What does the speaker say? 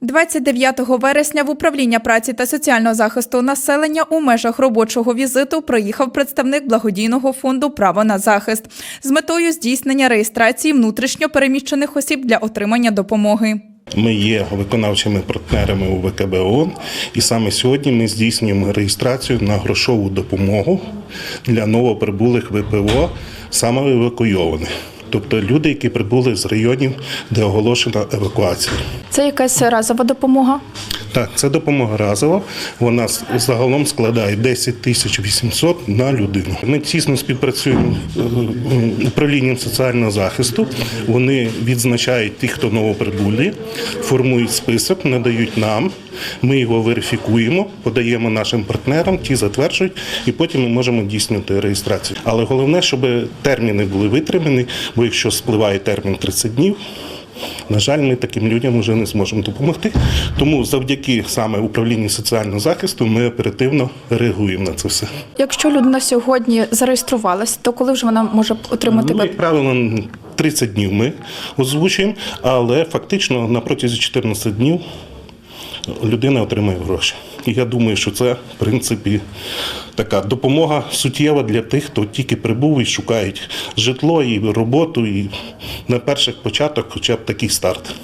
29 вересня в управління праці та соціального захисту населення у межах робочого візиту приїхав представник благодійного фонду Право на захист з метою здійснення реєстрації внутрішньо переміщених осіб для отримання допомоги. Ми є виконавчими партнерами у ВКБ ООН, і саме сьогодні ми здійснюємо реєстрацію на грошову допомогу для новоприбулих ВПО, саме евакуйованих. Тобто люди, які прибули з районів, де оголошена евакуація. Це якась разова допомога. Так, це допомога разова. Вона загалом складає 10 тисяч 800 на людину. Ми тісно співпрацюємо е, управлінням соціального захисту. Вони відзначають тих, хто новоприбулі, формують список, надають нам. Ми його верифікуємо, подаємо нашим партнерам, ті затверджують, і потім ми можемо здійснювати реєстрацію. Але головне, щоб терміни були витримані, бо якщо спливає термін 30 днів. На жаль, ми таким людям вже не зможемо допомогти. Тому завдяки саме управлінню соціального захисту ми оперативно реагуємо на це все. Якщо людина сьогодні зареєструвалась, то коли вже вона може отримати Ну, як правило, 30 днів ми озвучуємо, але фактично на протязі 14 днів людина отримує гроші. І я думаю, що це, в принципі, така допомога суттєва для тих, хто тільки прибув і шукають житло і роботу, і на перших початок хоча б такий старт.